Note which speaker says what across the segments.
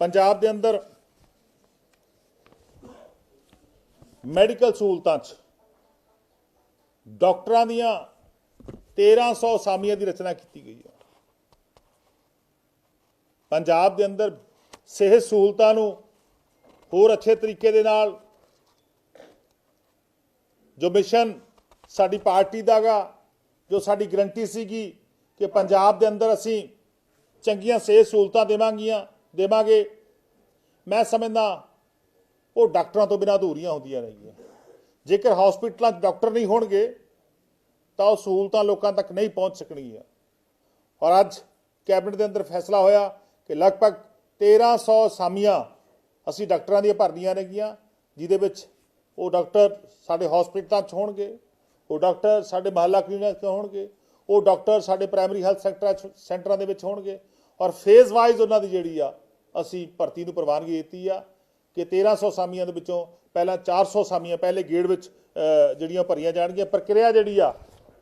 Speaker 1: ਪੰਜਾਬ ਦੇ ਅੰਦਰ ਮੈਡੀਕਲ ਸਹੂਲਤਾਂ 'ਚ ਡਾਕਟਰਾਂ ਦੀਆਂ 1300 ਅਸਾਮੀਆਂ ਦੀ ਰਚਨਾ ਕੀਤੀ ਗਈ ਹੈ। ਪੰਜਾਬ ਦੇ ਅੰਦਰ ਸਿਹਤ ਸਹੂਲਤਾਂ ਨੂੰ ਹੋਰ ਅੱਛੇ ਤਰੀਕੇ ਦੇ ਨਾਲ ਜੋ ਮਿਸ਼ਨ ਸਾਡੀ ਪਾਰਟੀ ਦਾਗਾ ਜੋ ਸਾਡੀ ਗਰੰਟੀ ਸੀਗੀ ਕਿ ਪੰਜਾਬ ਦੇ ਅੰਦਰ ਅਸੀਂ ਚੰਗੀਆਂ ਸਿਹਤ ਸਹੂਲਤਾਂ ਦੇਵਾਂਗੀਆਂ ਦੇਵਾਂਗੇ। ਮੈਂ ਸਮਝਦਾ ਉਹ ਡਾਕਟਰਾਂ ਤੋਂ ਬਿਨਾਂ ਅਧੂਰੀਆਂ ਹੁੰਦੀਆਂ ਰਹੀਆਂ। ਜੇਕਰ ਹਸਪੀਟਲਾਂ 'ਚ ਡਾਕਟਰ ਨਹੀਂ ਹੋਣਗੇ, ਤਾਂ ਉਹ ਸਹੂਲਤਾਂ ਲੋਕਾਂ ਤੱਕ ਨਹੀਂ ਪਹੁੰਚ ਸਕਣਗੀਆਂ। ਔਰ ਅੱਜ ਕੈਬਨਿਟ ਦੇ ਅੰਦਰ ਫੈਸਲਾ ਹੋਇਆ ਕਿ ਲਗਭਗ 1300 ਅਸਾਮੀਆਂ ਅਸੀਂ ਡਾਕਟਰਾਂ ਦੀਆਂ ਭਰਨੀਆਂ ਨੇਗੀਆਂ, ਜਿਹਦੇ ਵਿੱਚ ਉਹ ਡਾਕਟਰ ਸਾਡੇ ਹਸਪੀਟਲਾਂ 'ਚ ਹੋਣਗੇ, ਉਹ ਡਾਕਟਰ ਸਾਡੇ ਮਹੱਲਾ ਕਲੀਨਿਕ 'ਚ ਹੋਣਗੇ, ਉਹ ਡਾਕਟਰ ਸਾਡੇ ਪ੍ਰਾਇਮਰੀ ਹੈਲਥ ਸੈਕਟਰਾਂ 'ਚ ਸੈਂਟਰਾਂ ਦੇ ਵਿੱਚ ਹੋਣਗੇ। ਔਰ ਫੇਜ਼ ਵਾਈਜ਼ ਉਹਨਾਂ ਦੀ ਜਿਹੜੀ ਆ ਅਸੀਂ ਭਰਤੀ ਨੂੰ ਪ੍ਰਵਾਨਗੀ ਦਿੱਤੀ ਆ ਕਿ 1300 ਅਸਾਮੀਆਂ ਦੇ ਵਿੱਚੋਂ ਪਹਿਲਾਂ 400 ਅਸਾਮੀਆਂ ਪਹਿਲੇ ਗੇੜ ਵਿੱਚ ਜਿਹੜੀਆਂ ਭਰੀਆਂ ਜਾਣਗੀਆਂ। ਪ੍ਰਕਿਰਿਆ ਜਿਹੜੀ ਆ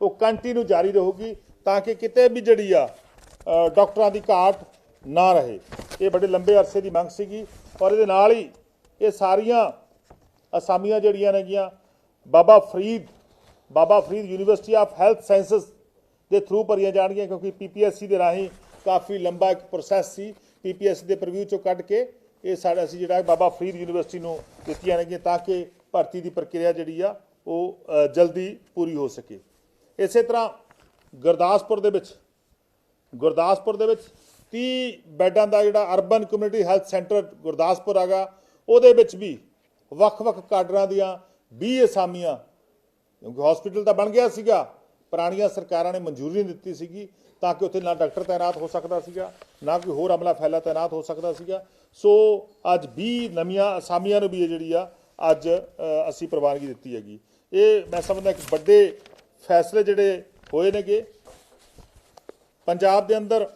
Speaker 1: ਉਹ ਕੰਟੀਨਿਊ ਜਾਰੀ ਰਹੂਗੀ ਤਾਂ ਕਿ ਕਿਤੇ ਵੀ ਜਿਹੜੀ ਆ ਅ, ਡਾਕਟਰਾਂ ਦੀ ਘਾਟ ਨਾ ਰਹੇ। ਇਹ ਬੜੇ ਲੰਬੇ ਅਰਸੇ ਦੀ ਮੰਗ ਸੀਗੀ ਔਰ ਇਹਦੇ ਨਾਲ ਹੀ ਇਹ ਸਾਰੀਆਂ ਅਸਾਮੀਆਂ ਜਿਹੜੀਆਂ ਨੇਗੀਆਂ Baba Farid Baba Farid university of health sciences ਦੇ ਥਰੂ ਭਰੀਆਂ ਜਾਣਗੀਆਂ ਕਿਉਂਕਿ ਪੀਪੀਐਸਸੀ ਦੇ ਰਾਹੀਂ ਕਾਫੀ ਲੰਬਾ ਇੱਕ ਪ੍ਰੋਸੈਸ ਸੀ ਪੀਪੀਐਸਸੀ ਦੇ ਪ੍ਰੀਵਿਊ ਚੋਂ ਕੱਢ ਕੇ ਇਹ ਸਾਡਾ ਅਸੀਂ ਜਿਹੜਾ ਬਾਬਾ ਫਰੀਦ ਯੂਨੀਵਰਸਿਟੀ ਨੂੰ ਦਿੱਤੀਆਂ ਨੇਗੀਆਂ ਤਾਂ ਕਿ ਭਰਤੀ ਦੀ ਪ੍ਰਕਿਰਿਆ ਜਿਹੜੀ ਆ ਉਹ ਜਲਦੀ ਪੂਰੀ ਹੋ ਸਕੇ। ਇਸੇ ਤਰ੍ਹਾਂ ਗੁਰਦਾਸਪੁਰ ਦੇ ਵਿੱਚ, ਗੁਰਦਾਸਪੁਰ ਦੇ ਵਿੱਚ 30 ਬੈੱਡਾਂ ਦਾ ਜਿਹੜਾ urban community health centre Gurdaspur ਹੈਗਾ, ਉਹਦੇ ਵਿੱਚ ਵੀ ਵੱਖ-ਵੱਖ ਕਾਡਰਾਂ ਦੀਆਂ 20 ਅਸਾਮੀਆਂ, ਕਿਉਂਕਿ ਹਸਪੀਟਲ ਤਾਂ ਬਣ ਗਿਆ ਸੀਗਾ ਪੁਰਾਣੀਆਂ ਸਰਕਾਰਾਂ ਨੇ ਮਨਜ਼ੂਰੀ ਨਹੀਂ ਦਿੱਤੀ ਸੀਗੀ ਤਾਂ ਕਿ ਉੱਥੇ ਨਾ ਡਾਕਟਰ ਤਾਇਨਾਤ ਹੋ ਸਕਦਾ ਸੀਗਾ, ਨਾ ਕੋਈ ਹੋਰ ਅਮਲਾ ਫੈਲਾ ਤਾਇਨਾਤ ਹੋ ਸਕਦਾ ਸੀਗਾ। ਸੋ ਅੱਜ 20 ਨਵੀਆਂ ਅਸਾਮੀਆਂ ਨੂੰ ਵੀ ਇਹ ਜਿਹੜੀ ਆ, ਅੱਜ ਅਸੀਂ ਪ੍ਰਵਾਨਗੀ ਦਿੱਤੀ ਹੈਗੀ। ਇਹ ਮੈਂ ਸਮਝਦਾ ਇੱਕ ਵੱਡੇ ਫੈਸਲੇ ਜਿਹੜੇ ਹੋਏ ਨੇਗੇ। ਪੰਜਾਬ ਦੇ ਅੰਦਰ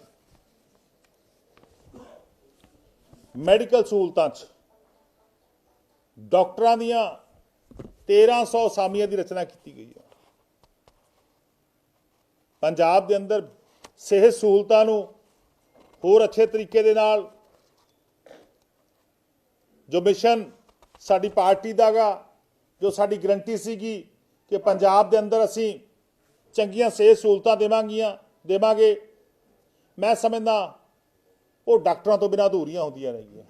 Speaker 1: ਮੈਡੀਕਲ ਸਹੂਲਤਾਂ 'ਚ ਡਾਕਟਰਾਂ ਦੀਆਂ 1300 ਅਸਾਮੀਆਂ ਦੀ ਰਚਨਾ ਕੀਤੀ ਗਈ ਹੈ ਪੰਜਾਬ ਦੇ ਅੰਦਰ ਸਿਹਤ ਸਹੂਲਤਾਂ ਨੂੰ ਹੋਰ ਅੱਛੇ ਤਰੀਕੇ ਦੇ ਨਾਲ ਜੋ ਮਿਸ਼ਨ ਸਾਡੀ ਪਾਰਟੀ ਦਾਗਾ ਜੋ ਸਾਡੀ ਗਰੰਟੀ ਸੀਗੀ ਕਿ ਪੰਜਾਬ ਦੇ ਅੰਦਰ ਅਸੀਂ ਚੰਗੀਆਂ ਸਿਹਤ ਸਹੂਲਤਾਂ ਦੇਵਾਂਗੀਆਂ, ਦੇਵਾਂਗੇ, ਮੈਂ ਸਮਝਦਾ ਉਹ ਡਾਕਟਰਾਂ ਤੋਂ ਬਿਨਾਂ ਅਧੂਰੀਆਂ ਹੁੰਦੀਆਂ ਰਹੀਆਂ।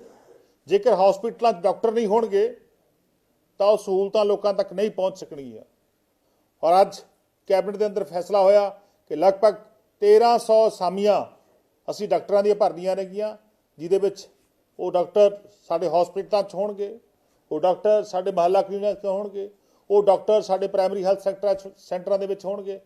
Speaker 1: ਜੇਕਰ ਹਸਪੀਟਲਾਂ 'ਚ ਡਾਕਟਰ ਨਹੀਂ ਹੋਣਗੇ, ਤਾਂ ਉਹ ਸਹੂਲਤਾਂ ਲੋਕਾਂ ਤੱਕ ਨਹੀਂ ਪਹੁੰਚ ਸਕਣਗੀਆਂ। ਔਰ ਅੱਜ ਕੈਬਨਿਟ ਦੇ ਅੰਦਰ ਫੈਸਲਾ ਹੋਇਆ ਕਿ ਲਗਭਗ 1300 ਅਸਾਮੀਆਂ ਅਸੀਂ ਡਾਕਟਰਾਂ ਦੀਆਂ ਭਰਨੀਆਂ ਨੇਗੀਆਂ ਜਿਹਦੇ ਵਿੱਚ ਉਹ ਡਾਕਟਰ ਸਾਡੇ ਹਸਪੀਟਲਾਂ 'ਚ ਹੋਣਗੇ, ਉਹ ਡਾਕਟਰ ਸਾਡੇ ਮਹੱਲਾ ਕਲੀਨਿਕ 'ਚ ਹੋਣਗੇ, ਉਹ ਡਾਕਟਰ ਸਾਡੇ ਪ੍ਰਾਇਮਰੀ ਹੈਲਥ ਸੈਕਟਰਾਂ 'ਚ ਸੈਂਟਰਾਂ ਦੇ ਵਿੱਚ ਹੋਣਗੇ